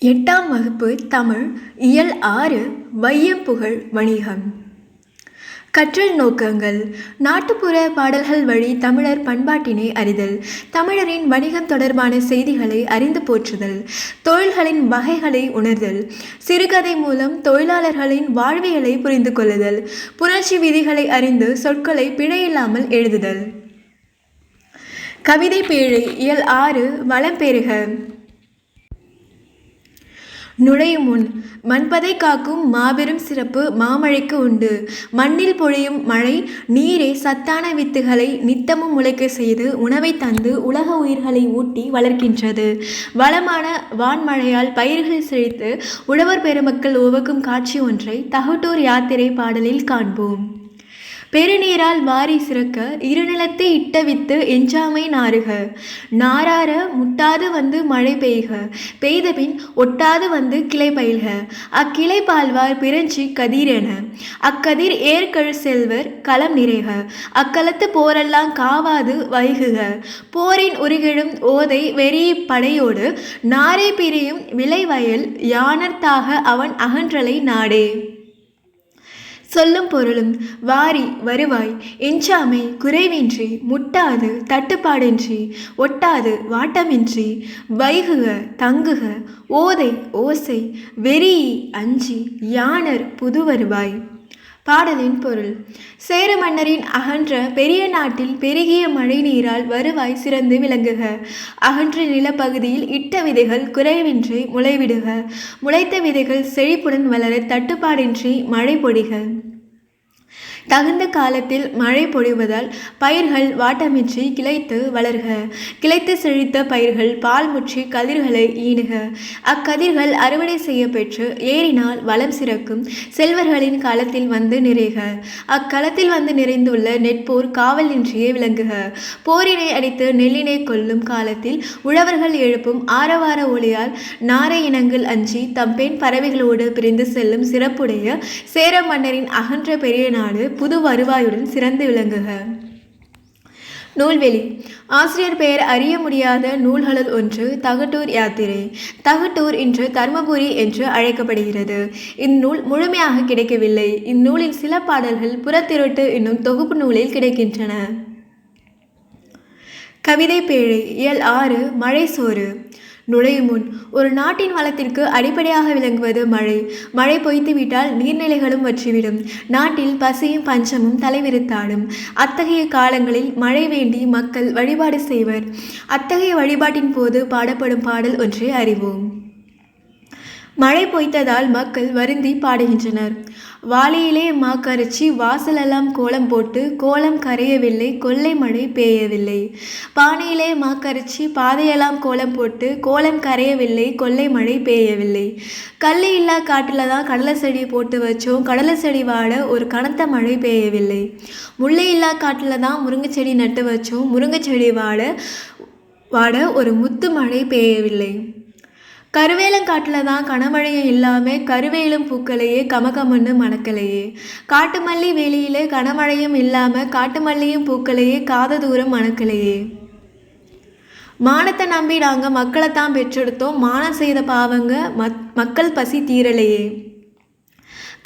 எட்டாம் வகுப்பு தமிழ் இயல் ஆறு வையம்புகழ் வணிகம். கற்றல் நோக்கங்கள். நாட்டுப்புற பாடல்கள் வழி தமிழர் பண்பாட்டினை அறிதல். தமிழரின் வணிகம் தொடர்பான செய்திகளை அறிந்து போற்றுதல். தொழில்களின் வகைகளை உணர்தல். சிறுகதை மூலம் தொழிலாளர்களின் வாழ்வியலை புரிந்து கொள்ளுதல். புணர்ச்சி விதிகளை அறிந்து சொற்களை பிழையில்லாமல் எழுதுதல். கவிதை பேழை இயல் ஆறு வளம் பெறுக. நுழையும் முன் மண்பதை காக்கும் மாபெரும் சிறப்பு மாமழைக்கு உண்டு. மண்ணில் பொழியும் மழை நீரே சத்தான வித்துகளை நித்தமும் முளைக்க செய்து உணவை தந்து உலக உயிர்களை ஊட்டி வளர்க்கின்றது. வளமான வான்மழையால் பயிர்கள் செழித்து உழவர் பெருமக்கள் உவக்கும் காட்சி ஒன்றை தகுட்டூர் யாத்திரை பாடலில் காண்போம். பெருநீரால் வாரி சிறக்க இருநிலத்தை இட்டவித்து எஞ்சாமை நாறுக. நாரார முட்டாது வந்து மழை பெய்க. பெய்தபின் ஒட்டாது வந்து கிளை பயில்க. அக்கிளை பால்வார் பிறஞ்சி கதிரென. அக்கதிர் ஏற்கழு செல்வர் களம் நிறைக. அக்களத்து போரெல்லாம் காவாது வைகுக. போரின் உருகிடும் ஓதை வெறி படையோடு நாரை பிரியும் விளைவயல் யானர்த்தாக அவன் அகன்றலை நாடே. சொல்லும் பொருளும் வாரி வருவாய். எஞ்சாமை குறைவின்றி முட்டாது தட்டுப்பாடின்றி ஒட்டாது வாட்டமின்றி வைகுக தங்குக ஓதை ஓசை வெறி அஞ்சி யானர் புது வருவாய். பாடலின் பொருள் சேர மன்னரின் அகன்ற பெரிய நாட்டில் பெருகிய மழை நீரால் வருவாய் சிறந்து விளங்குக. அகன்ற நிலப்பகுதியில் இட்ட விதைகள் குறைவின்றி முளைவிடுக. முளைத்த விதைகள் செழிப்புடன் வளர தட்டுப்பாடின்றி மழை பொடிகள் தகுந்த காலத்தில் மழை பொழிவதால் பயிர்கள் வாட்டமின்றி கிளைத்து வளர்க. கிளைத்து செழித்த பயிர்கள் பால் முற்றி கதிர்களை ஈணுக அக்கதிர்கள் அறுவடை செய்ய பெற்று ஏறினால் வளம் சிறக்கும் செல்வர்களின் காலத்தில் வந்து நிறைக. அக்களத்தில் வந்து நிறைந்துள்ள நெற்போர் காவல் நின்றியே விளங்குக. போரினை அடித்து நெல்லினை கொல்லும் காலத்தில் உழவர்கள் எழுப்பும் ஆரவார ஒளியால் நாரை இனங்கள் அஞ்சி தம் பெண் பறவைகளோடு பிரிந்து செல்லும் சிறப்புடைய சேர மன்னரின் அகன்ற பெரிய நாடு புது வருவாயுடன் சிறந்து விளங்குக. நூல்வெளி. ஆசிரியர் பெயர் அறிய முடியாத நூல்களுள் ஒன்று தகட்டூர் யாத்திரை. தகட்டூர் இன்று தர்மபுரி என்று அழைக்கப்படுகிறது. இந்நூல் முழுமையாக கிடைக்கவில்லை. இந்நூலின் சில பாடல்கள் புறத்திருட்டு என்னும் தொகுப்பு நூலில் கிடைக்கின்றன. கவிதை பேழை இயல் ஆறு மழை சோறு. நுழையும் முன் ஒரு நாட்டின் வளத்திற்கு அடிப்படையாக விளங்குவது மழை. மழை பொய்த்துவிட்டால் நீர்நிலைகளும் வற்றிவிடும். நாட்டில் பசியும் பஞ்சமும் தலைவிரித்தாடும். அத்தகைய காலங்களில் மழை வேண்டி மக்கள் வழிபாடு செய்வர். அத்தகைய வழிபாட்டின் போது பாடப்படும் பாடல் ஒன்றை அறிவோம். மழை பொய்த்ததால் மக்கள் வருந்தி பாடுகின்றனர். வாளியிலே மாக்கரைச்சி வாசலெல்லாம் கோலம் போட்டு கோலம் கரையவில்லை கொள்ளை மழை பெய்யவில்லை. பானையிலே மாக்கரைச்சி பாதையெல்லாம் கோலம் போட்டு கோலம் கரையவில்லை கொள்ளை மழை பெய்யவில்லை. கல் இல்லா காட்டில் தான் கடலை செடி போட்டு வச்சோம் கடலை செடி வாட ஒரு கனத்த மழை பெய்யவில்லை. முல்லை இல்லா காட்டில் தான் முருங்கை செடி நட்டு வச்சோம் முருங்கை செடி வாட வாட ஒரு முத்து மழை பெய்யவில்லை. கருவேலங்காட்டில் தான் கனமழையும் இல்லாமல் கருவேலும் பூக்களையே கமகமன்னு மணக்கலையே. காட்டுமல்லி வெளியில் கனமழையும் இல்லாமல் காட்டுமல்லியும் பூக்களையே காத தூரம் மணக்கலையே. மானத்தை நம்பி நாங்கள் மக்களைத்தான் பெற்றெடுத்தோம். மானம் செய்த பாவங்க மக் மக்கள் பசி தீரலையே.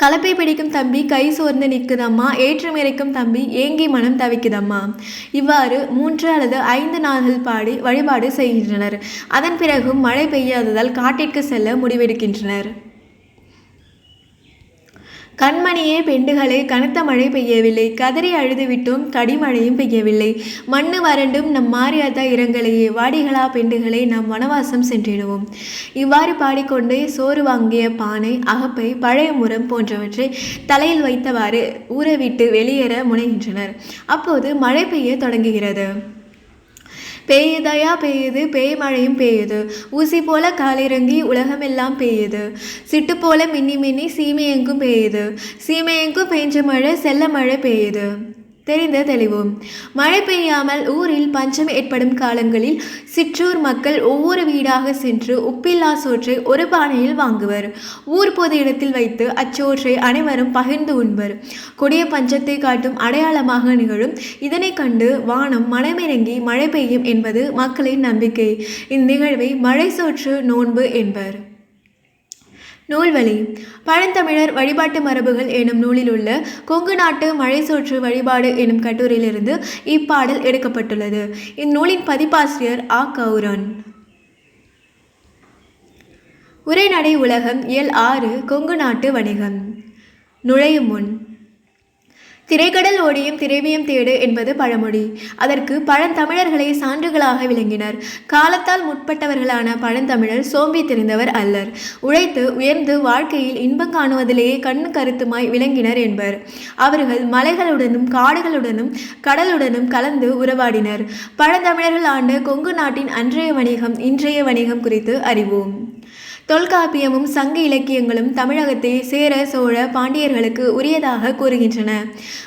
கலப்பை பிடிக்கும் தம்பி கை சோர்ந்து நிற்குதம்மா ஏற்றம் இறைக்கும் தம்பி ஏங்கி மனம் தவிக்குதம்மா. இவ்வாறு மூன்று அல்லது ஐந்து நாள்கள் பாடி வழிபாடு செய்கின்றனர். அதன் பிறகும் மழை பெய்யாததால் காட்டிற்கு செல்ல முடிவெடுக்கின்றனர். கண்மணியே பெண்டுகளே கனத்த மழை பெய்யவில்லை. கதறி அழுதுவிட்டோம் கடிமழையும் பெய்யவில்லை. மண்ணு வறண்டும் நம் மாரியாத்தா இரங்கலையே. வாடிகளா பெண்டுகளை நாம் வனவாசம் சென்றிடுவோம். இவ்வாறு பாடிக்கொண்டே சோறு வாங்கிய பானை அகப்பை பழைய முரம் போன்றவற்றை தலையில் வைத்தவாறு ஊறவிட்டு விட்டு வெளியேற முனைகின்றனர். அப்போது மழை பெய்ய தொடங்குகிறது. பெய்யுதையா பெய்யுது பேய் மழையும் பெய்யுது. ஊசி போல காலிறங்கி உலகமெல்லாம் பெய்யுது. சிட்டு போல மின்னி மின்னி சீமையெங்கும் பெய்யுது. சீமையெங்கும் பெய்ஞ்ச மழை செல்ல மழை பெய்யுது. தெரிந்த தெளிவும் மழை பெய்யாமல் ஊரில் பஞ்சம் ஏற்படும் காலங்களில் சிற்றூர் மக்கள் ஒவ்வொரு வீடாக சென்று உப்பில்லா சோற்றை ஒரு பானையில் வாங்குவர். ஊர் பொது இடத்தில் வைத்து அச்சோற்றை அனைவரும் பகிர்ந்து உண்பர். கொடிய பஞ்சத்தை காட்டும் அடையாளமாக நிகழும். இதனை கண்டு வானம் மனமிறங்கி மழை பெய்யும் என்பது மக்களின் நம்பிக்கை. இந்நிகழ்வை மழை சோற்று நோன்பு என்பர். நூல்வழி. பழந்தமிழர் வழிபாட்டு மரபுகள் எனும் நூலில் உள்ள கொங்கு நாட்டு மழை சோற்று வழிபாடு எனும் கட்டுரையிலிருந்து இப்பாடல் எடுக்கப்பட்டுள்ளது. இந்நூலின் பதிப்பாசிரியர் ஆ. கௌரன். உரைநடை உலகம் இயல் ஆறு கொங்கு நாட்டு வணிகம். நுழையும் முன். திரைக்கடல் ஓடியும் திரைவியம் தேடு என்பது பழமொழி. அதற்கு பழந்தமிழர்களை சான்றுகளாக விளங்கினர். காலத்தால் முற்பட்டவர்களான பழந்தமிழர் சோம்பி தெரிந்தவர் அல்லர். உழைத்து உயர்ந்து வாழ்க்கையில் இன்பம் காணுவதிலேயே கண்ணு கருத்துமாய் விளங்கினர் என்பர். அவர்கள் மலைகளுடனும் காடுகளுடனும் கடலுடனும் கலந்து உறவாடினர். பழந்தமிழர்கள் ஆண்ட கொங்கு நாட்டின் அன்றைய வணிகம் இன்றைய வணிகம் குறித்து அறிவோம். தொல்காப்பியமும் சங்க இலக்கியங்களும் தமிழகத்தை சேர சோழ பாண்டியர்களுக்கு உரியதாக கூறுகின்றன.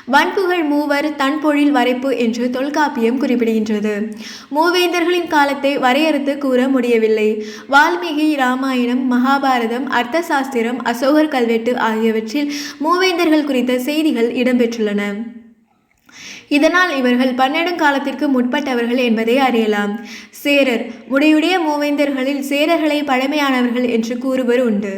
வன்புகழ் மூவர் தன்பொழில் வரைப்பு என்று தொல்காப்பியம் குறிப்பிடுகின்றது. மூவேந்தர்களின் காலத்தை வரையறுத்து கூற முடியவில்லை. வால்மீகி ராமாயணம் மகாபாரதம் அர்த்த சாஸ்திரம் அசோகர் கல்வெட்டு ஆகியவற்றில் மூவேந்தர்கள் குறித்த செய்திகள் இடம்பெற்றுள்ளன. இதனால் இவர்கள் பன்னெடுங்காலத்திற்கு முற்பட்டவர்கள் என்பதை அறியலாம். சேரர் முடியுடைய மூவேந்தர்களில் சேரர்களை பழமையானவர்கள் என்று கூறுவர் உண்டு.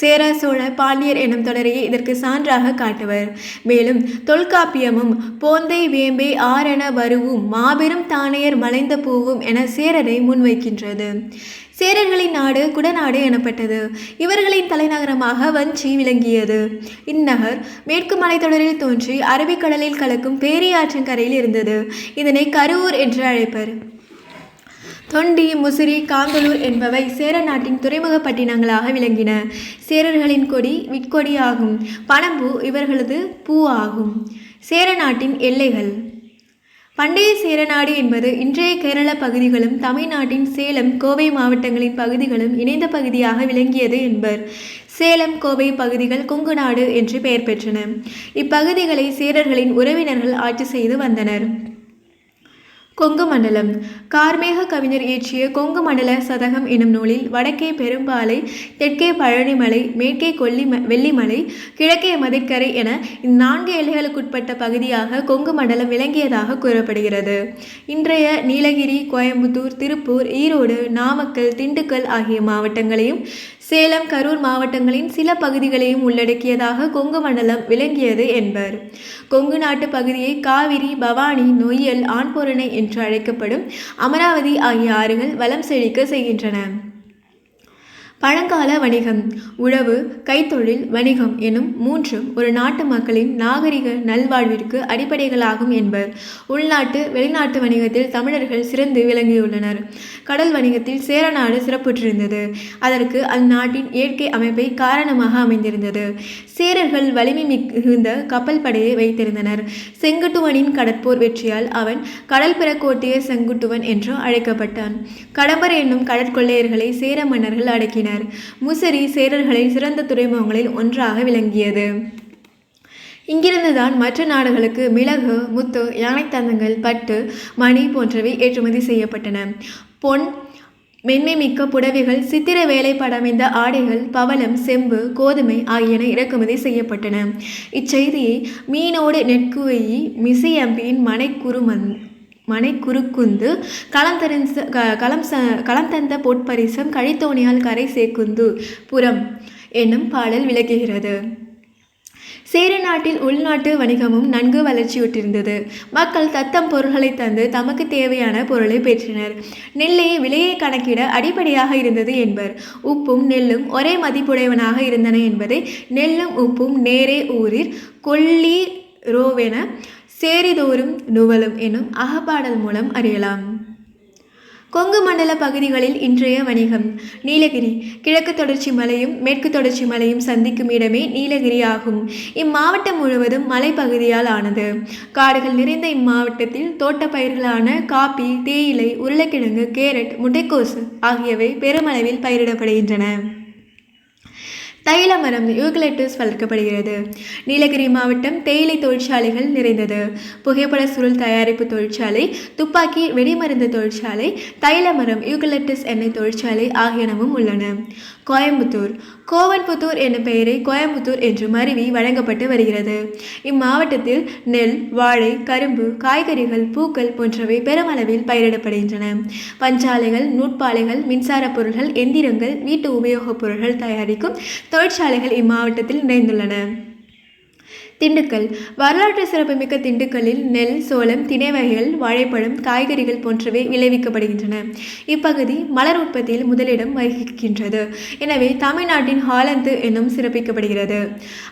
சேர சோழ பாண்டியர் எனும் தொடரையே இதற்கு சான்றாக காட்டுவர். மேலும் தொல்காப்பியமும் போந்தை வேம்பே ஆரென வருவும் மாபெரும் தானையர் மலைந்த பூவும் என சேரரை முன்வைக்கின்றது. சேரர்களின் நாடு குடநாடு எனப்பட்டது. இவர்களின் தலைநகரமாக வஞ்சி விளங்கியது. இந்நகர் மேற்கு மலைத்தொடரில் தோன்றி அரபிக்கடலில் கலக்கும் பேரியாற்றின் கரையில் இருந்தது. இதனை கரூர் என்று அழைப்பர். தொண்டி முசிறி காந்தலூர் என்பவை சேர நாட்டின் துறைமுக பட்டினங்களாக விளங்கின. சேரர்களின் கொடி விட்கொடி ஆகும். பனம்பூ இவர்களது பூ ஆகும். சேர நாட்டின் எல்லைகள். பண்டைய சேரநாடு என்பது இன்றைய கேரள பகுதிகளும் தமிழ்நாட்டின் சேலம் கோவை மாவட்டங்களின் பகுதிகளும் இணைந்த பகுதியாக விளங்கியது என்பர். சேலம் கோவை பகுதிகள் கொங்கு நாடு என்று பெயர் பெற்றன. இப்பகுதிகளை சேரர்களின் உறவினர்கள் ஆட்சி செய்து வந்தனர். கொங்கு மண்டலம். கார்மேக கவிஞர் இயற்றிய கொங்கு மண்டல சதகம் எனும் நூலில் வடக்கே பெரும்பாலை தெற்கே பழனிமலை மேற்கே கொல்லி வெள்ளிமலை கிழக்கே மதிக்கரை என இந்நான்கு எல்லைகளுக்குட்பட்ட பகுதியாக கொங்கு மண்டலம் விளங்கியதாக கூறப்படுகிறது. இன்றைய நீலகிரி கோயம்புத்தூர் திருப்பூர் ஈரோடு நாமக்கல் திண்டுக்கல் ஆகிய மாவட்டங்களையும் சேலம் கரூர் மாவட்டங்களின் சில பகுதிகளையும் உள்ளடக்கியதாக கொங்கு மண்டலம் விளங்கியது என்பர். கொங்கு நாட்டு பகுதியை காவிரி பவானி நொய்யல் ஆண்பொருணை என்று அழைக்கப்படும் அமராவதி ஆகிய ஆறுகள் வளம் செழிக்க செய்கின்றன. பழங்கால வணிகம் உழவு கைத்தொழில் வணிகம் எனும் மூன்றும் ஒரு நாட்டு மக்களின் நாகரிக நல்வாழ்விற்கு அடிப்படைகளாகும் என்பர். உள்நாட்டு வெளிநாட்டு வணிகத்தில் தமிழர்கள் சிறந்து விளங்கியுள்ளனர். கடல் வணிகத்தில் சேரநாடு சிறப்புற்றிருந்தது. அதற்கு அந்நாட்டின் இயற்கை அமைப்பை காரணமாக அமைந்திருந்தது. சேரர்கள் வலிமை மிகுந்த கப்பல் படையை வைத்திருந்தனர். செங்குட்டுவனின் கடற்போர் வெற்றியால் அவன் கடல் பிறக்கோட்டிய செங்குட்டுவன் என்று அழைக்கப்பட்டான். கடம்பர் என்னும் கடற்கொள்ளையர்களை சேர மன்னர்கள் அடக்கினர். முசிறி சேரர்களின் சிறந்த துறைமுகங்களில் ஒன்றாக விளங்கியது. இங்கிருந்துதான் மற்ற நாடுகளுக்கு மிளகு முத்து யானைத்தந்தங்கள் பட்டு மணி போன்றவை ஏற்றுமதி செய்யப்பட்டன. பொன் மென்மை மிக்க புடவைகள் சித்திர வேலைப்படமைந்த ஆடைகள் பவளம் செம்பு கோதுமை ஆகியன இறக்குமதி செய்யப்பட்டன. இச்செய்தியை மீனோடு நெற்குவையி மிசையம்பியின் மனைக்குறுமன் குறுக்குந்து களம் க- களம் ச களம் தந்த பொற்பரிசம் கழித்தோணியால் கரை சேக்குந்து புறம் என்னும் பாடல் விளக்குகிறது. சேர நாட்டில் உள்நாட்டு வணிகமும் நன்கு வளர்ச்சியுற்றிருந்தது. மக்கள் தத்தம் பொருள்களை தந்து தமக்கு தேவையான பொருளை பெற்றனர். நெல்லை விலையை கணக்கிட அடிப்படையாக இருந்தது என்பர். உப்பும் நெல்லும் ஒரே மதிப்புடையவனாக இருந்தன என்பதை நெல்லும் உப்பும் நேரே ஊரில் கொல்லி ரோவென சேரிதோறும் நுவலும் எனும் அகப்பாடல் மூலம் அறியலாம். கொங்கு மண்டல பகுதிகளில் இன்றைய வணிகம். நீலகிரி கிழக்கு தொடர்ச்சி மலையும் மேற்கு தொடர்ச்சி மலையும் சந்திக்கும் இடமே நீலகிரி ஆகும். இம்மாவட்டம் முழுவதும் மலைப்பகுதியால் ஆனது. காடுகள் நிறைந்த இம்மாவட்டத்தில் தோட்ட பயிர்களான காப்பி தேயிலை உருளைக்கிழங்கு கேரட் முட்டைக்கோசு ஆகியவை பெருமளவில் பயிரிடப்படுகின்றன. தைல மரம் யூகலிப்டஸ் வளர்க்கப்படுகிறது. நீலகிரி மாவட்டம் தேயிலை தொழிற்சாலைகள் நிறைந்தது. புகைப்பட சுருள் தயாரிப்பு தொழிற்சாலை துப்பாக்கி வெடிமருந்து தொழிற்சாலை தைல மரம் யூகலிப்டஸ் எண்ணெய் தொழிற்சாலை ஆகியனவும் உள்ளன. கோயம்புத்தூர். கோவன்புத்தூர் என்னும் பெயரை கோயம்புத்தூர் என்று மருவி வழங்கப்பட்டு வருகிறது. இம்மாவட்டத்தில் நெல் வாழை கரும்பு காய்கறிகள் பூக்கள் போன்றவை பெருமளவில் பயிரிடப்படுகின்றன. பஞ்சாலைகள் நூற்பாலைகள் மின்சார பொருள்கள் எந்திரங்கள் வீட்டு உபயோகப் பொருட்கள் தயாரிக்கும் தொழிற்சாலைகள் இம்மாவட்டத்தில் நிறைந்துள்ளன திண்டுக்கல். வரலாற்று சிறப்புமிக்க திண்டுக்கல்லில் நெல் சோளம் திணை வகைகள் வாழைப்பழம் காய்கறிகள் போன்றவை விளைவிக்கப்படுகின்றன. இப்பகுதி மலர் உற்பத்தியில் முதலிடம் வகிக்கின்றது. எனவே தமிழ்நாட்டின் ஹாலந்து என்னும் சிறப்பிக்கப்படுகிறது.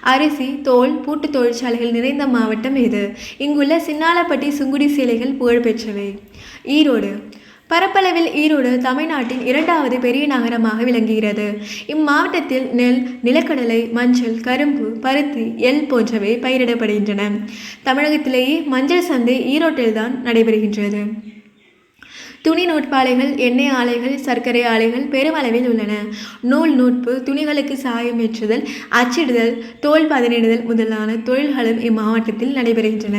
அரிசி தோல் பூட்டு தொழிற்சாலைகள் நிறைந்த மாவட்டம் இது. இங்குள்ள சின்னாலப்பட்டி சுங்குடி சேலைகள் புகழ்பெற்றவை. ஈரோடு. பரப்பளவில் ஈரோடு தமிழ்நாட்டின் இரண்டாவது பெரிய நகரமாக விளங்குகிறது. இம்மாவட்டத்தில் நெல் நிலக்கடலை மஞ்சள் கரும்பு பருத்தி எல் போன்றவை பயிரிடப்படுகின்றன. தமிழகத்திலேயே மஞ்சள் சந்தை ஈரோட்டில்தான் நடைபெறுகின்றது. துணி நூற்பாலைகள் எண்ணெய் ஆலைகள் சர்க்கரை ஆலைகள் பெருமளவில் உள்ளன. நூல் நூற்பு துணிகளுக்கு சாயம் ஏற்றுதல் அச்சிடுதல் தோல் பதனிடுதல் முதலான தொழில்களும் இம்மாவட்டத்தில் நடைபெறுகின்றன.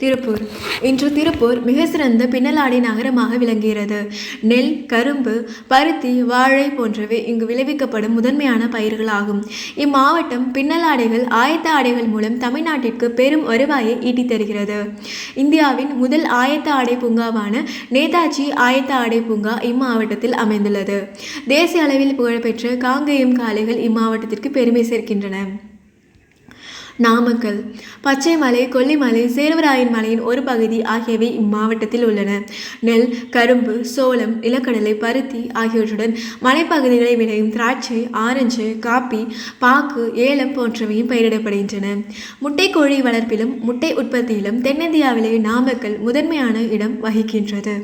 திருப்பூர். இன்று திருப்பூர் மிக சிறந்த பின்னலாடை நகரமாக விளங்குகிறது. நெல் கரும்பு பருத்தி வாழை போன்றவை இங்கு விளைவிக்கப்படும் முதன்மையான பயிர்களாகும். இம்மாவட்டம் பின்னலாடைகள் ஆயத்த ஆடைகள் மூலம் தமிழ்நாட்டிற்கு பெரும் வருவாயை ஈட்டித் தருகிறது. இந்தியாவின் முதல் ஆயத்த ஆடை பூங்காவான நேதாஜி ஆயத்த ஆடை பூங்கா இம்மாவட்டத்தில் அமைந்துள்ளது. தேசிய அளவில் புகழ்பெற்ற காங்கேயம் காளைகள் இம்மாவட்டத்திற்கு பெருமை சேர்க்கின்றன. நாமக்கல். பச்சைமலை கொல்லிமலை சேர்வராயன் மலையின் ஒரு பகுதி ஆகியவை இம்மாவட்டத்தில் உள்ளன. நெல் கரும்பு சோளம் நிலக்கடலை பருத்தி ஆகியவற்றுடன் மலைப்பகுதிகளை விளையும் திராட்சை ஆரஞ்சு காப்பி பாக்கு ஏலம் போன்றவையும் பயிரிடப்படுகின்றன. முட்டைக்கோழி வளர்ப்பிலும் முட்டை உற்பத்தியிலும் தென்னிந்தியாவிலே நாமக்கல் முதன்மையான இடம் வகிக்கின்றது.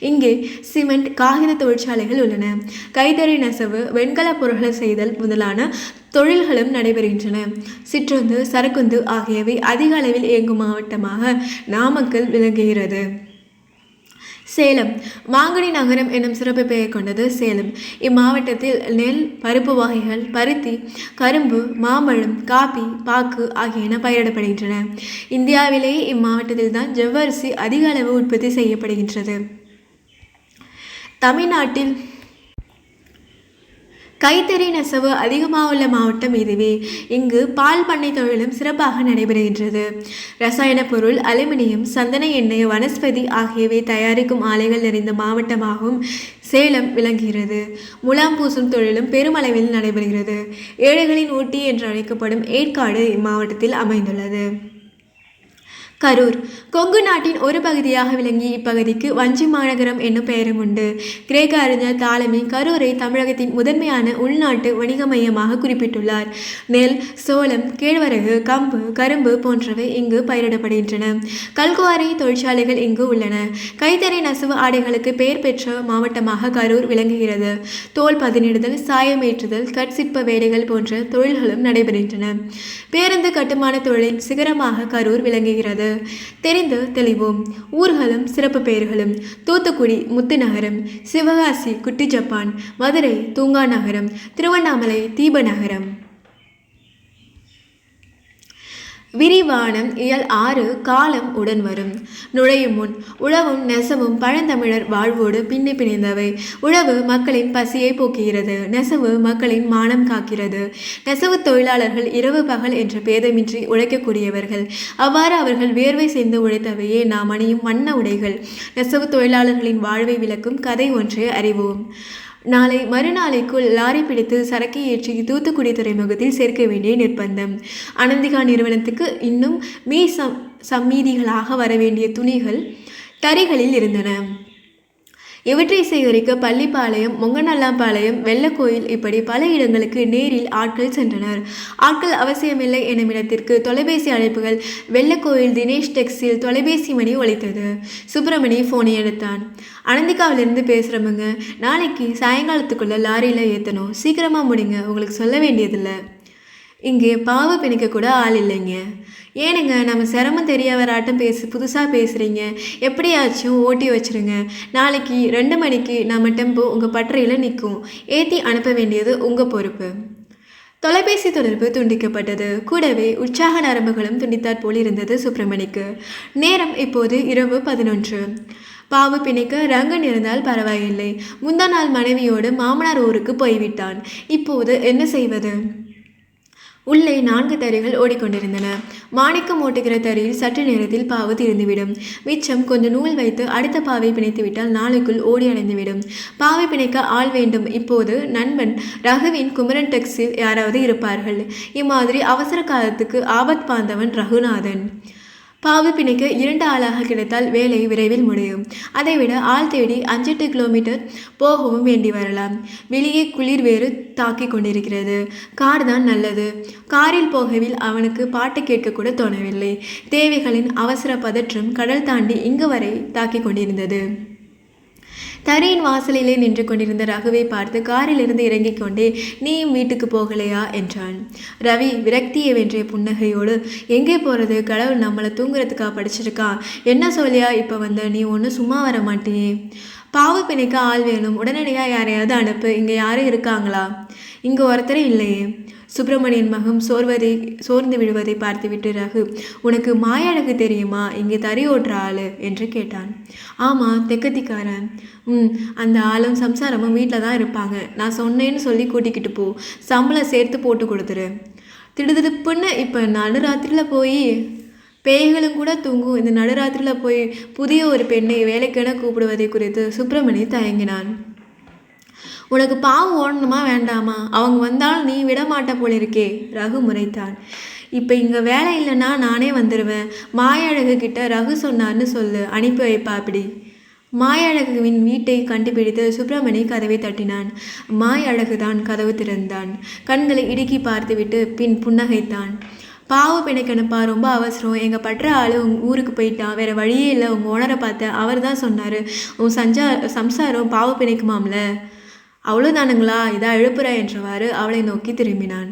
இங்கே சிமெண்ட் காகித தொழிற்சாலைகள் உள்ளன. கைத்தறி நெசவு வெண்கல பொருட்கள் செய்தல் முதலான தொழில்களும் நடைபெறுகின்றன. சிற்றுந்து சரக்குந்து ஆகியவை அதிக அளவில் இயங்கும் மாவட்டமாக நாமக்கல் விளங்குகிறது. சேலம். மாங்கனி நகரம் என்னும் சிறப்பு பெயர் கொண்டது சேலம். இம்மாவட்டத்தில் நெல் பருப்பு வகைகள் பருத்தி கரும்பு மாம்பழம் காபி பாக்கு ஆகியன பயிரிடப்படுகின்றன. இந்தியாவிலேயே இம்மாவட்டத்தில் தான் ஜவ்வரிசி அதிக அளவு உற்பத்தி செய்யப்படுகின்றது. தமிழ்நாட்டில் கைத்தறி நெசவு அதிகமாக உள்ள மாவட்டம் இதுவே. இங்கு பால் பண்ணை தொழிலும் சிறப்பாக நடைபெறுகின்றது. ரசாயன பொருள் அலுமினியம் சந்தன எண்ணெய் வனஸ்பதி ஆகியவை தயாரிக்கும் ஆலைகள் நிறைந்த மாவட்டமாகவும் சேலம் விளங்குகிறது. முலாம் பூசும் தொழிலும் பெருமளவில் நடைபெறுகிறது. ஏழைகளின் ஊட்டி என்று அழைக்கப்படும் ஏற்காடு இம்மாவட்டத்தில் அமைந்துள்ளது. கரூர். கொங்கு நாட்டின் ஒரு பகுதியாக விளங்கி இப்பகுதிக்கு வஞ்சி மாநகரம் என்னும் பெயரும் உண்டு. கிரேக்க அறிஞர் தாலமி கரூரை தமிழகத்தின் முதன்மையான உள்நாட்டு வணிக மையமாக குறிப்பிட்டுள்ளார். நெல் சோளம் கேழ்வரகு கம்பு கரும்பு போன்றவை இங்கு பயிரிடப்படுகின்றன. கல்குவாரி தொழிற்சாலைகள் இங்கு உள்ளன. கைத்தறி நெசவு ஆடைகளுக்கு பெயர் பெற்ற மாவட்டமாக கரூர் விளங்குகிறது. தோல் பதனிடுதல் சாயமேற்றுதல் கற்சிற்ப வேலைகள் போன்ற தொழில்களும் நடைபெறுகின்றன. பேருந்து கட்டுமான தொழிலின் சிகரமாக கரூர் விளங்குகிறது. தெரிந்து தெளிவோம். ஊர்களும் சிறப்பு பெயர்களும். தூத்துக்குடி முத்து நகரம் சிவகாசி குட்டி ஜப்பான் மதுரை தூங்கா நகரம் திருவண்ணாமலை தீப நகரம் விரிவானம் இயல் ஆறு காலம் உடன் வரும். நுழையும் முன் உழவும் நெசவும் பழந்தமிழர் வாழ்வோடு பின்னி பிணைந்தவை. உழவு மக்களின் பசியை போக்குகிறது. நெசவு மக்களின் மானம் காக்கிறது. நெசவு தொழிலாளர்கள் இரவு பகல் என்ற பேதமின்றி உழைக்கக்கூடியவர்கள். அவ்வாறு அவர்கள் வேர்வை சேர்ந்து உழைத்தவையே நாம் அணியும் வண்ண உடைகள். நெசவு தொழிலாளர்களின் வாழ்வை விளக்கும் கதை ஒன்றை அறிவோம். நாளை மறுநாளைக்குள் லாரி பிடித்து சரக்கை ஏற்றி தூத்துக்குடி துறைமுகத்தில் சேர்க்க வேண்டிய நிர்பந்தம். அனந்திகா நிறுவனத்துக்கு இன்னும் மீ சம் சம்மீதிகளாக வர வேண்டிய துணிகள் தறிகளில் இருந்தன. இவற்றை சேகரிக்க பள்ளிப்பாளையம் மொங்கநல்லாம்பாளையம் வெள்ளக்கோயில் இப்படி பல இடங்களுக்கு நேரில் ஆட்கள் சென்றனர். ஆட்கள் அவசியமில்லை எனும் இடத்திற்கு தொலைபேசி அழைப்புகள் வெள்ளக்கோயில் தினேஷ் டெக்ஸில் தொலைபேசி மணி ஒழித்தது சுப்பிரமணி ஃபோனை எடுத்தான். அனந்திகாவிலிருந்து பேசுகிறவங்க நாளைக்கு சாயங்காலத்துக்குள்ளே லாரியில் ஏற்றணும் சீக்கிரமாக முடிங்க. உங்களுக்கு சொல்ல வேண்டியதில்லை. இங்கே பாவ பிணிக்க கூட ஆள் இல்லைங்க. ஏனுங்க நம்ம சிரமம் தெரியவராட்டம் பேசு புதுசாக பேசுகிறீங்க எப்படியாச்சும் ஓட்டி வச்சிருங்க. நாளைக்கு ரெண்டு மணிக்கு நம்ம டெம்போ உங்கள் பட்டறையில் நிற்கும் ஏற்றி அனுப்ப வேண்டியது உங்கள் பொறுப்பு. தொலைபேசி தொடர்பு துண்டிக்கப்பட்டது. கூடவே உற்சாக நரம்புகளும் துண்டித்தாற் போல் இருந்தது சுப்பிரமணிக்கு. நேரம் இப்போது இரவு பதினொன்று. பாவு பிணைக்க ரங்கன் இருந்தால் பரவாயில்லை. முந்தா நாள் மனைவியோடு மாமனார் ஊருக்கு போய்விட்டான். இப்போது என்ன செய்வது? உள்ளே நான்கு தறிகள் ஓடிக்கொண்டிருந்தன. மாணிக்கம் ஓட்டுகிற தறியில் சற்று நேரத்தில் பாவு தீர்ந்துவிடும். மிச்சம் கொஞ்சம் நூல் வைத்து அடுத்த பாவை பிணைத்துவிட்டால் நாளைக்குள் ஓடி அடைந்துவிடும் பாவை பிணைக்க ஆள் வேண்டும். இப்போது நண்பன் ரகுவின் குமரன் டெக்ஸில் யாராவது இருப்பார்கள். இம்மாதிரி அவசர காலத்துக்கு ஆபத் பாந்தவன் ரகுநாதன். பாவு பிணைக்க இரண்டு ஆளாக கிடைத்தால் வேலை விரைவில் முடியும். அதைவிட ஆள் தேடி அஞ்செட்டு கிலோமீட்டர் போகவும் வேண்டி வரலாம். வெளியே குளிர் வேறு தாக்கி கொண்டிருக்கிறது. கார் தான் நல்லது. காரில் போகவில் அவனுக்கு பாட்டு கேட்க கூட தோணவில்லை. தேவைகளின் அவசர பதற்றம் கடல் தாண்டி இங்கு வரை தாக்கி கொண்டிருந்தது. தரையின் வாசலிலே நின்று கொண்டிருந்த ரகுவை பார்த்து காரிலிருந்து இறங்கிக் கொண்டே நீயும் வீட்டுக்கு போகலையா? என்றான். ரவி விரக்தியை வென்றிய புன்னகையோடு எங்கே போகிறது கடவுள் நம்மளை தூங்குறதுக்கா படிச்சிருக்கான் என்ன சொல்லியா? இப்போ வந்த நீ ஒன்றும் சும்மா வர மாட்டியே. பாவு பிணைக்க ஆள் வேணும். உடனடியாக யாரையாவது அனுப்பு. இங்கே யாரும் இருக்காங்களா? இங்கே ஒருத்தரும் இல்லையே. சுப்பிரமணியன் மகம் சோர்வதை சோர்ந்து விடுவதை பார்த்துவிட்டு ரகு உனக்கு மாயழகு தெரியுமா? இங்கே தறி ஓட்டுற ஆள் என்று கேட்டான். ஆமாம் தெக்கத்திக்காரன். ம் அந்த ஆளும் சம்சாரமும் வீட்டில் தான் இருப்பாங்க. நான் சொன்னேன்னு சொல்லி கூட்டிக்கிட்டு போ. சம்பளம் சேர்த்து போட்டு கொடுத்துரு. திடுதிடுப்புன்னு இப்போ நடுராத்திரியில் போய் பேய்களும் கூட தூங்கும். இந்த நடுராத்திரியில் போய் புதிய ஒரு பெண்ணை வேலைக்கென கூப்பிடுவதை குறித்து சுப்பிரமணி தயங்கினான். உனக்கு பாவம் ஓடணுமா வேண்டாமா? அவங்க வந்தால் நீ விடமாட்ட போல இருக்கே ரகு முறைத்தான் இப்போ இங்கே வேலை இல்லைன்னா நானே வந்துடுவேன் மாயழகு கிட்ட ரகு சொன்னார்னு சொல்லு அனுப்பி வைப்பா அப்படி. மாயழகுவின் வீட்டை கண்டுபிடித்து சுப்பிரமணி கதவை தட்டினான். மாயழகு தான் கதவு திறந்தான். கண்களை இடுக்கி பார்த்துவிட்டு பின் புன்னகைத்தான். பாவு பிணைக்கணுப்பா ரொம்ப அவசரம். எங்கள் பற்ற ஆள் உங்க ஊருக்கு போயிட்டான் வேறு வழியே இல்லை. உங்கள் ஓனரை பார்த்தேன் அவர் தான் சொன்னார். உன் சஞ்சா சம்சாரம் பாவு பிணைக்குமாம்ல? அவ்வளோதானுங்களா இதா எழுப்புறா என்றவாறு அவளை நோக்கி திரும்பினான்.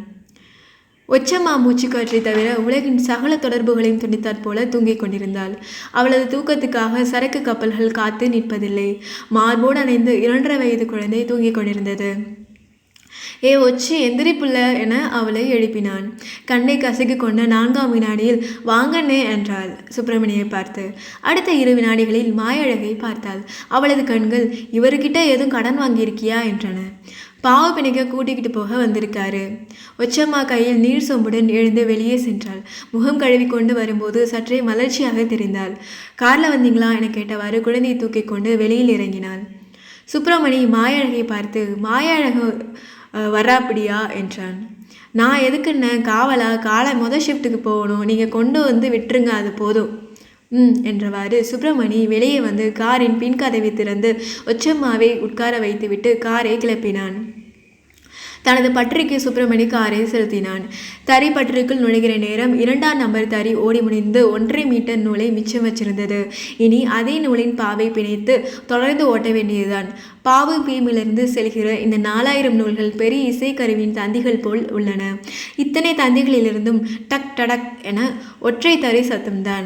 ஒச்சம்மா மூச்சுக்காற்றை தவிர உலகின் சகல தொடர்புகளையும் துணித்தாற் போல தூங்கிக் கொண்டிருந்தாள். அவளது தூக்கத்துக்காக சரக்கு கப்பல்கள் காத்து நிற்பதில்லை. மார்போடு அணைந்து இரண்டரை வயது குழந்தை தூங்கிக் கொண்டிருந்தது. ஏ ஒச்சி எந்திரி புள்ள என அவளை எழுப்பினான். கண்ணை கசக்கி கொண்ட நான்காம் வினாடியில் வாங்கண்ணே என்றாள் சுப்பிரமணியை பார்த்து. அடுத்த இரு வினாடிகளில் மாயழகை பார்த்தாள். அவளது கண்கள் இவர்கிட்ட எதுவும் கடன் வாங்கியிருக்கியா? என்றன. பாவ பிணைக்க கூட்டிக்கிட்டு போக வந்திருக்காரு. ஒச்சம்மா கையில் நீர் சொம்புடன் எழுந்து வெளியே சென்றாள். முகம் கழுவி கொண்டு வரும்போது சற்றே மலர்ச்சியாக தெரிந்தாள். காரில் வந்தீங்களா? என கேட்டவாறு குழந்தையை தூக்கி கொண்டு வெளியில் இறங்கினாள். சுப்பிரமணி மாயழகை பார்த்து மாயழக வராப்படியா என்றான். நான் எதுக்குன்னு காவலா? காலை மொதல் ஷிஃப்ட்டுக்கு போகணும். நீங்கள் கொண்டு வந்து விட்டுருங்க அது போதும். ம் என்றவாறு சுப்பிரமணி வெளியே வந்து காரின் பின்கதவை திறந்து ஒச்சம்மாவை உட்கார வைத்துவிட்டு காரை கிளப்பினான். தனது பற்றிக்கு சுப்பிரமணி காரை செலுத்தினான். தறி பற்றிக்குள் நுழைகிற நேரம் இரண்டாம் நம்பர் தறி ஓடி முடிந்து ஒன்றரை மீட்டர் நூலை மிச்சம் வச்சிருந்தது. இனி அதே நூலின் பாவை பிணைத்து தொடர்ந்து ஓட்ட வேண்டியதுதான். பாவு பீமிலிருந்து செல்கிற இந்த நாலாயிரம் நூல்கள் பெரிய இசைக்கருவியின் தந்திகள் போல் உள்ளன. இத்தனை தந்திகளிலிருந்தும் டக் டடக் என ஒற்றை தறி சத்தம்தான்.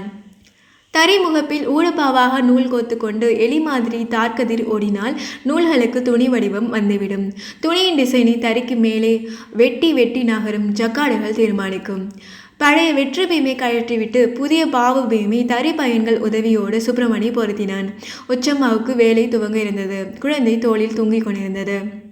தறி முகப்பில் ஊடப்பாவாக நூல் கோத்து கொண்டு எலி மாதிரி தார்க்கதிர் ஓடினால் நூல்களுக்கு துணி வடிவம் வந்துவிடும். துணியின் டிசைனை தறிக்கு மேலே வெட்டி வெட்டி நகரும் ஜக்காடுகள் தீர்மானிக்கும். பழைய வெற்று பீமை கழற்றிவிட்டு புதிய பாவு பீமை தறி பயன்கள் உதவியோடு சுப்பிரமணி பொருத்தினான். உச்சம்மாவுக்கு வேலை துவங்க இருந்தது. குழந்தை தோளில் தூங்கிக் கொண்டிருந்தது.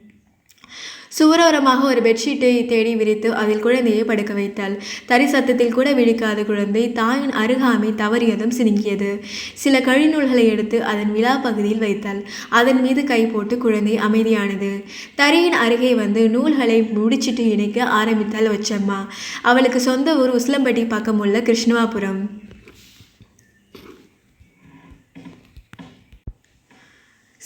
சுவரோரமாக ஒரு பெட்ஷீட்டை தேடி விரித்து அதில் குழந்தையை படுக்க வைத்தாள். தறி சத்தத்தில் கூட விழிக்காத குழந்தை தாயின் அருகாமை தவறியதும் சினுங்கியது. சில கழிநூல்களை எடுத்து அதன் விழா பகுதியில் வைத்தாள். அதன் மீது கை போட்டு குழந்தை அமைதியானது. தரையின் அருகே வந்து நூல்களை முடிச்சிட்டு இணைக்க ஆரம்பித்தாள் வச்சம்மா அவளுக்கு சொந்த ஊர் உசிலம்பட்டி பக்கம் உள்ள கிருஷ்ணவாபுரம்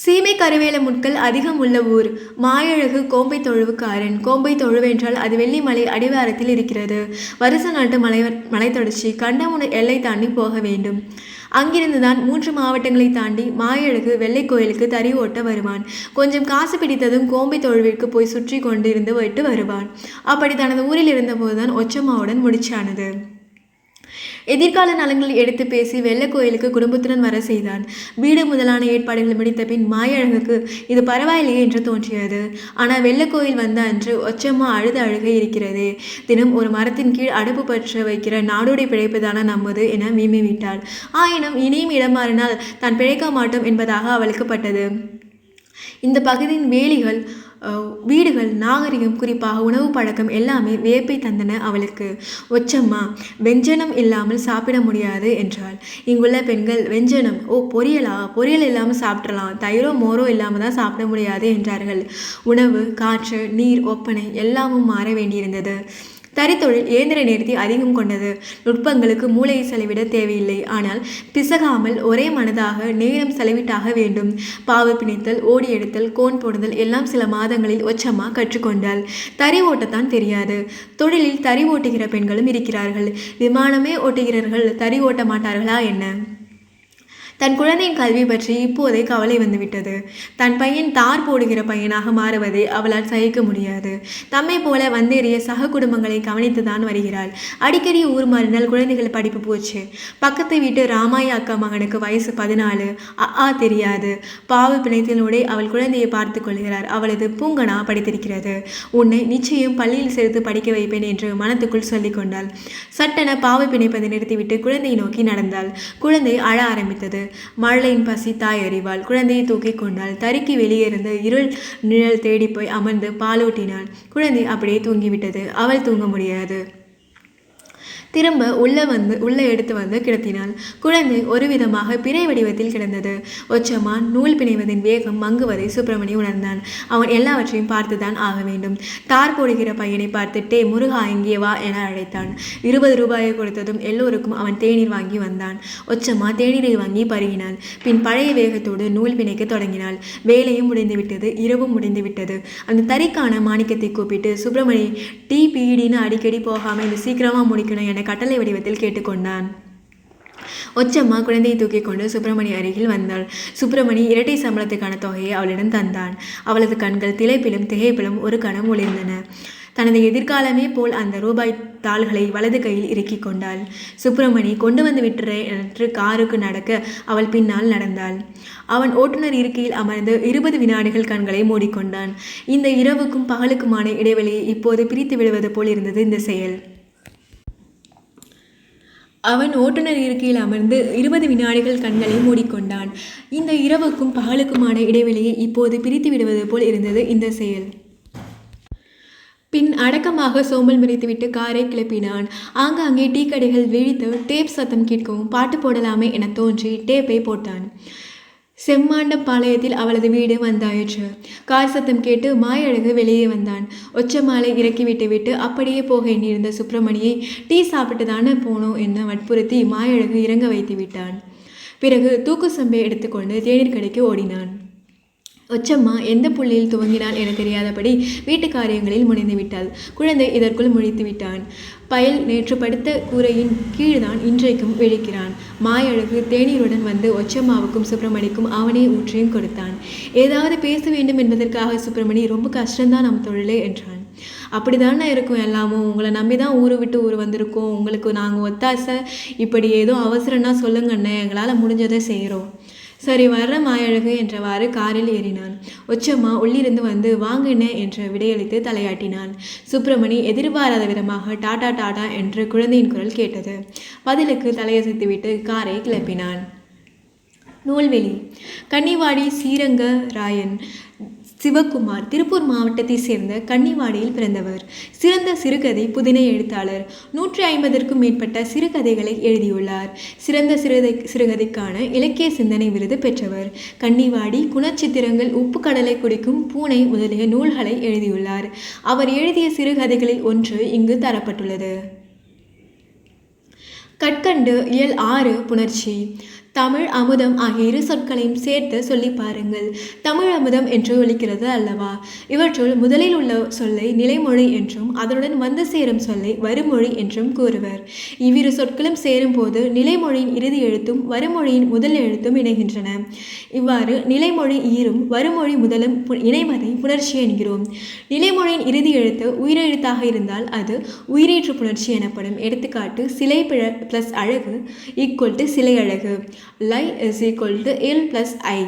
சீமை கருவேல முட்கள் அதிகம் உள்ள ஊர். மாயழகு கோம்பை தொழுவுக்காரன். கோம்பை தொழுவென்றால் அது வெள்ளிமலை அடிவாரத்தில் இருக்கிறது. வருச நாட்டு மலை மலைத்தொடர்ச்சி. கண்டமுன எல்லை தாண்டி போக வேண்டும். அங்கிருந்து தான் மூன்று மாவட்டங்களை தாண்டி மாயழகு வெள்ளை கோயிலுக்கு தறி ஓட்ட வருவான். கொஞ்சம் காசு பிடித்ததும் கோம்பை தொழுவிற்கு போய் சுற்றி கொண்டு இருந்து விட்டு வருவான். அப்படி தனது ஊரில் இருந்தபோதுதான் ஒச்சம்மாவுடன் முடிச்சானது. எதிர்கால நலங்களை எடுத்து பேசி வெள்ள கோயிலுக்கு குடும்பத்துடன் வர செய்தான். வீடு முதலான ஏற்பாடுகளை முடித்த பின் மாயழகுக்கு இது பரவாயில்லையே என்று தோன்றியது. ஆனால் வெள்ள கோயில் வந்த அன்று ஒச்சம்மா அழுது அழுகை இருக்கிறது. தினம் ஒரு மரத்தின் கீழ் அடுப்பு பற்ற வைக்கிற நாடோடி பிழைப்புதான நம்மது என மீமி விட்டாள் ஆயினும் இனியும் இடம் மாறினால் தான் பிழைக்க மாட்டோம் என்பதாக அவளுக்கு பட்டது. இந்த பகுதியின் வேலிகள் வீடுகள் நாகரிகம் குறிப்பாக உணவு பழக்கம் எல்லாமே வியப்பை தந்தன அவளுக்கு. ஒச்சம்மா வெஞ்சனம் இல்லாமல் சாப்பிட முடியாது என்றாள். இங்குள்ள பெண்கள் வெஞ்சனம்? ஓ பொரியலா? பொரியல் இல்லாமல் சாப்பிட்றலாம் தயிரோ மோரோ இல்லாமல் தான் சாப்பிட முடியாது என்றார்கள். உணவு காற்று நீர் ஒப்பனை எல்லாமும் மாற வேண்டியிருந்தது. தறித்தொழில் இயந்திர நேர்த்தி அதிகம் கொண்டது. நுட்பங்களுக்கு மூளையை செலவிட தேவையில்லை. ஆனால் பிசகாமல் ஒரே மனதாக நேரம் செலவிட்டாக வேண்டும். பாவு பிணைத்தல் ஓடி எடுத்தல் கோன் போடுதல் எல்லாம் சில மாதங்களில் ஒச்சமாக கற்றுக்கொண்டாள் தறி ஓட்டத்தான் தெரியாது. தொழிலில் தறி ஓட்டுகிற பெண்களும் இருக்கிறார்கள். விமானமே ஓட்டுகிறார்கள் தறி ஓட்ட மாட்டார்களா என்ன? தன் குழந்தையின் கல்வி பற்றி இப்போதே கவலை வந்துவிட்டது. தன் பையன் தார் போடுகிற பையனாக மாறுவதை அவளால் சகிக்க முடியாது. தம்மை போல வந்தேறிய சக குடும்பங்களை கவனித்துதான் வருகிறாள். அடிக்கடி ஊர் மாறினால் குழந்தைகள் படிப்பு போச்சு. பக்கத்து வீட்டு ராமாய அக்கா மகனுக்கு வயசு பதினாலு. அ ஆ தெரியாது. பாவு பிணைத்தினோடே அவள் குழந்தையை பார்த்து கொள்கிறார். அவளது பூங்கனா படித்திருக்கிறது. உன்னை நிச்சயம் பள்ளியில் சேர்த்து படிக்க வைப்பேன் என்று மனத்துக்குள் சொல்லிக் கொண்டாள். சட்டென பாவு பிணைப்பதை நிறுத்திவிட்டு குழந்தையை நோக்கி நடந்தாள். குழந்தை அழ ஆரம்பித்தது. மழலையின் பசி தாய் அறிவாள். குழந்தையை தூக்கி கொண்டாள். தறிக்கு வெளியே இருந்த இருள் நிழல் தேடி போய் அமர்ந்து பாலூட்டினாள். குழந்தை அப்படியே தூங்கிவிட்டது. அவள் தூங்க முடியாது. திரும்ப உள்ளே வந்து உள்ளே எடுத்து வந்து கிடத்தினாள். குழந்தை ஒரு விதமாக பிணை வடிவத்தில் கிடந்தது. ஒச்சமான் நூல் பிணைவதின் வேகம் மங்குவதை சுப்பிரமணி உணர்ந்தான் அவன் எல்லாவற்றையும் பார்த்துதான் ஆக வேண்டும். தார் போடுகிற பையனை பார்த்து டே முருகா இங்கே வா என அழைத்தான். இருபது ரூபாயை கொடுத்ததும் எல்லோருக்கும் அவன் தேநீர் வாங்கி வந்தான். ஒச்சம்மா தேநீரை வாங்கி பருகினாள். பின் பழைய வேகத்தோடு நூல் பிணைக்க தொடங்கினாள். வேலையும் முடிந்துவிட்டது இரவும் முடிந்துவிட்டது. அந்த தறிக்கான மாணிக்கத்தை கூப்பிட்டு சுப்பிரமணி டீ பீடின்னு அடிக்கடி போகாமல் இது சீக்கிரமாக முடிக்கணும் என கட்டளை வடிவத்தில் கேட்டுக்கொண்டான். ஒச்சம்மா குழந்தையை தூக்கி கொண்டு சுப்பிரமணி அருகில் வந்தாள். சுப்பிரமணி இரட்டை சம்பளத்துக்கான தொகையை அவளிடம் தந்தான். அவளது கண்கள் திளைப்பிலும் திகைப்பிலும் ஒரு கணம் ஒளிர்ந்தன. தனது எதிர்காலமே போல் அந்த ரூபாய் தாள்களை வலது கையில் இறுக்கி கொண்டாள். சுப்பிரமணி கொண்டு வந்து விட்டுறேன் என்று காருக்கு நடக்க அவள் பின்னால் நடந்தாள். அவன் ஓட்டுநர் இருக்கையில் அமர்ந்து இருபது வினாடிகள் கண்களை மூடிக்கொண்டான். இந்த இரவுக்கும் பகலுக்குமான இடைவெளியை இப்போது பிரித்து விடுவது போல் இருந்தது இந்த செயல். அவன் ஓட்டுநர் இருக்கையில் அமர்ந்து இருபது வினாடிகள் கண்களை மூடிக்கொண்டான். இந்த இரவுக்கும் பகலுக்குமான இடைவெளியை இப்போது பிரித்து விடுவது போல் இருந்தது இந்த செயல். பின் அடக்கமாக சோம்பல் முறைத்துவிட்டு காரை கிளப்பினான். ஆங்காங்கே டீ கடைகள் விழித்து டேப் சத்தம் கேட்கவும் பாட்டு போடலாமே என தோன்றி டேப்பை போட்டான். செம்மாண்டப்பாளையத்தில் அவளது வீடு வந்தாயிற்று. கார் சத்தம் கேட்டு மாயழகு வெளியே வந்தான். ஒச்சமாலை இறக்கி விட்டு விட்டு அப்படியே போக எண்ணியிருந்த சுப்பிரமணியை டீ சாப்பிட்டு தானே போனோம் என வற்புறுத்தி மாயழகு இறங்க வைத்து விட்டான் பிறகு தூக்கு சம்பை எடுத்துக்கொண்டு தேநீர் கடைக்கு ஓடினான். ஒச்சம்மா எந்த புள்ளியில் துவங்கினான் என தெரியாதபடி வீட்டு காரியங்களில் முனைந்து விட்டாள். குழந்தை இதற்குள் முழித்து விட்டான். பயல் நேற்று படுத்த கூரையின் கீழ்தான் இன்றைக்கும் விழிக்கிறான். மாயழகு தேநீருடன் வந்து ஒச்சம்மாவுக்கும் சுப்பிரமணிக்கும் அவனே ஊற்றியும் கொடுத்தான். ஏதாவது பேச வேண்டும் என்பதற்காக சுப்பிரமணி ரொம்ப கஷ்டம்தான் நம் தொழிலே என்றான். அப்படிதானே இருக்கும் எல்லாமும் உங்களை நம்பி தான் ஊரை விட்டு ஊர் வந்திருக்கோம். உங்களுக்கு நாங்கள் ஒத்தாசை. இப்படி ஏதோ அவசரம்னா சொல்லுங்கண்ணே. எங்களால் முடிஞ்சதை செய்கிறோம் சரி வர்ற மாயழகு என்றவாறு காரில் ஏறினான். ஒச்சம்மா உள்ளிருந்து வந்து வாங்கினேன் என்று விடையளித்து தலையாட்டினான். சுப்பிரமணி எதிர்பாராத விதமாக டாடா டாடா என்று குழந்தையின் குரல் கேட்டது. பதிலுக்கு தலையசைத்துவிட்டு காரை கிளப்பினான். நூல்வெளி. கன்னிவாடி ஸ்ரீரங்க ராயன். சிவகுமார் திருப்பூர் மாவட்டத்தைச் சேர்ந்த கன்னிவாடியில் பிறந்தவர். சிறந்த சிறுகதை புதின எழுத்தாளர். நூற்றி ஐம்பதற்கும் மேற்பட்ட சிறுகதைகளை எழுதியுள்ளார். சிறந்த சிறுதை சிறுகதைக்கான இலக்கிய சிந்தனை விருது பெற்றவர். கன்னிவாடி குணச்சித்திரங்கள் உப்பு கடலை குடிக்கும் பூனை முதலிய நூல்களை எழுதியுள்ளார். அவர் எழுதிய சிறுகதைகளில் ஒன்று இங்கு தரப்பட்டுள்ளது. கற்கண்டு இயல் ஆறு புணர்ச்சி. தமிழ் அமுதம் ஆகிய இரு சொற்களையும் சேர்த்து சொல்லி பாருங்கள். தமிழ் அமுதம் என்று ஒலிக்கிறது அல்லவா? இவற்றுள் முதலில் உள்ள சொல்லை நிலைமொழி என்றும் அதனுடன் வந்து சேரும் சொல்லை வருமொழி என்றும் கூறுவர். இவ்விரு சொற்களும் சேரும்போது நிலைமொழியின் இறுதி எழுத்தும் வருமொழியின் முதல் எழுத்தும் இணைகின்றன. இவ்வாறு நிலைமொழி ஈரும் வருமொழி முதலும் பு- இணைவதை புணர்ச்சி என்கிறோம். நிலைமொழியின் இறுதி எழுத்து உயிரெழுத்தாக இருந்தால் அது உயிரேற்று புணர்ச்சி எனப்படும். எடுத்துக்காட்டு சிலை பிழ ப்ளஸ் அழகு ஈக்குவல் டு சிலை அழகு. லை இஸ் ஈக்குவல் டு எல் ப்ளஸ் ஐ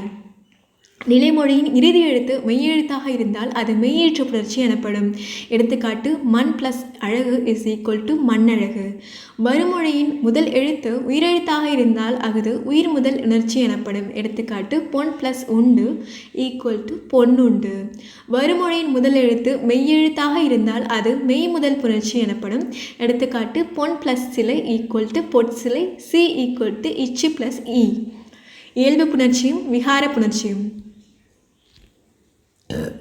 நிலைமொழியின் இறுதி எழுத்து மெய்யெழுத்தாக இருந்தால் அது மெய்யேற்று புணர்ச்சி எனப்படும். எடுத்துக்காட்டு மண் ப்ளஸ் அழகு இஸ் ஈக்குவல் டு மண்ணழகு. வருமொழியின் முதல் எழுத்து உயிரெழுத்தாக இருந்தால் அது உயிர் முதல் உணர்ச்சி எனப்படும். எடுத்துக்காட்டு பொன் ப்ளஸ் உண்டு ஈக்குவல் டு பொன்னுண்டு. வறுமொழியின் முதல் எழுத்து மெய்யெழுத்தாக இருந்தால் அது மெய் முதல் புணர்ச்சி எனப்படும். எடுத்துக்காட்டு பொன் ப்ளஸ் சிலை ஈக்குவல் டு பொட் சிலை சி ஈக்குவல் டு இச்சு ப்ளஸ் இ. இயல்பு புணர்ச்சியும் விகார புணர்ச்சியும். Uh,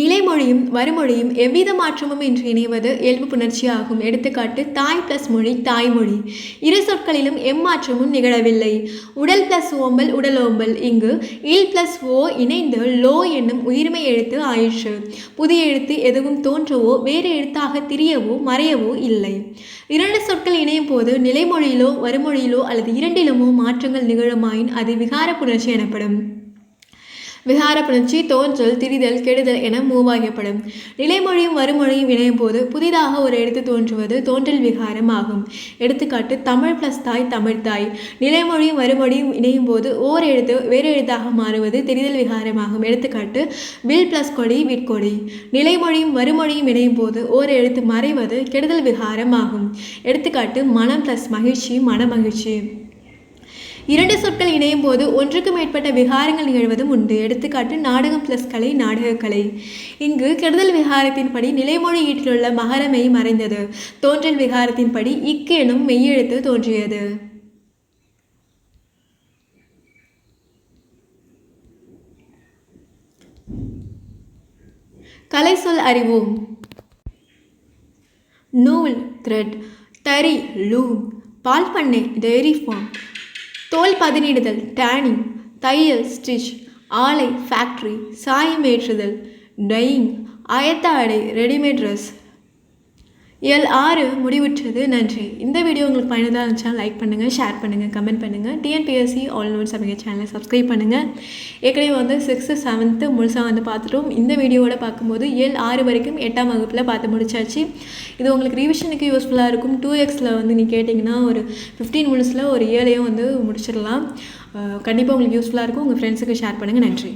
நிலைமொழியும் வறுமொழியும் எவ்வித மாற்றமும் இன்றி இணைவது இயல்பு புணர்ச்சியாகும். எடுத்துக்காட்டு தாய் பிளஸ் மொழி தாய்மொழி. இரு சொற்களிலும் எம்மாற்றமும் நிகழவில்லை. உடல் பிளஸ் ஓம்பல் உடல் ஓம்பல். இங்கு இல் பிளஸ் ஓ இணைந்து லோ என்னும் உயிர்மை எழுத்து ஆயிற்று புதிய எழுத்து எதுவும் தோன்றவோ வேறு எழுத்தாக திரியவோ மறையவோ இல்லை. இரண்டு சொற்கள் இணையும் போது நிலைமொழியிலோ வறுமொழியிலோ அல்லது இரண்டிலுமோ மாற்றங்கள் நிகழுமாயின் அது விகார புணர்ச்சி எனப்படும். விகார புணர்ச்சி தோன்றல் திரிதல் கெடுதல் என மூவாயப்படும் நிலைமொழியும் வறுமொழியும் இணையும் போது புதிதாக ஒரு எழுத்து தோன்றுவது தோன்றல் விகாரம் ஆகும். எடுத்துக்காட்டு தமிழ் பிளஸ் தாய் தமிழ் தாய். நிலைமொழியும் வறுமொழியும் இணையும் போது ஓர் எழுத்து வேறு எழுத்தாக மாறுவது தெரிதல் விகாரமாகும் எடுத்துக்காட்டு வில் பிளஸ் கொடி விற்கொடி நிலைமொழியும் வறுமொழியும் இணையும் போது ஓர் எழுத்து மறைவது கெடுதல் விகாரம் ஆகும். எடுத்துக்காட்டு மனம் பிளஸ் மகிழ்ச்சி மனமகிழ்ச்சி. இரண்டு சொற்கள் இணையும் போது ஒன்றுக்கு மேற்பட்ட விகாரங்கள் நிகழ்வதும் உண்டு. எடுத்துக்காட்டு நாடகம் பிளஸ் கலை நாடகக்கலை இங்கு கெடுதல் விகாரத்தின்படி நிலைமொழி ஈட்டிலுள்ள மகரமை மறைந்தது. தோன்றல் விகாரத்தின்படி இக்கு எனும் மெய்யெழுத்து தோன்றியது. கலை சொல் அறிவோம். நூல் த்ரெட் தறி லூம் பால் பண்ணை டெய்ரி ஃபார்ம் தோல் பதனிடுதல் டேனிங் தையல் ஸ்டிச் ஆலை ஃபேக்ட்ரி சாயம் ஏற்றுதல் டையிங் ஆயத்த ஆடை ரெடிமேட் ட்ரெஸ் இயல் ஆறு முடிவுற்றது. நன்றி. இந்த வீடியோ உங்களுக்கு பயனுள்ளதாக இருந்துச்சா லைக் பண்ணுங்கள் ஷேர் பண்ணுங்கள் கமெண்ட் பண்ணுங்கள் டிஎன்பிஎஸ்சி ஆல் நோட்ஸ் அப்படிங்கிற சேனலை சப்ஸ்கிரைப் பண்ணுங்கள் ஏற்கனவே வந்து சிக்ஸ்த்து செவன்த்து முழுசாக வந்து பார்த்துட்டோம். இந்த வீடியோவோட பார்க்கும்போது இயல் ஆறு வரைக்கும் எட்டாம் வகுப்பில் பார்த்து முடிச்சாச்சு. இது உங்களுக்கு ரிவிஷனுக்கு யூஸ்ஃபுல்லாக இருக்கும். டூ எக்ஸில் வந்து நீ கேட்டிங்கன்னா ஒரு ஃபிஃப்டீன் மினிட்ஸில் ஒரு ஏழையும் வந்து முடிச்சிடலாம். கண்டிப்பாக உங்களுக்கு யூஸ்ஃபுல்லாக இருக்கும். உங்கள் ஃப்ரெண்ட்ஸுக்கு ஷேர் பண்ணுங்கள் நன்றி.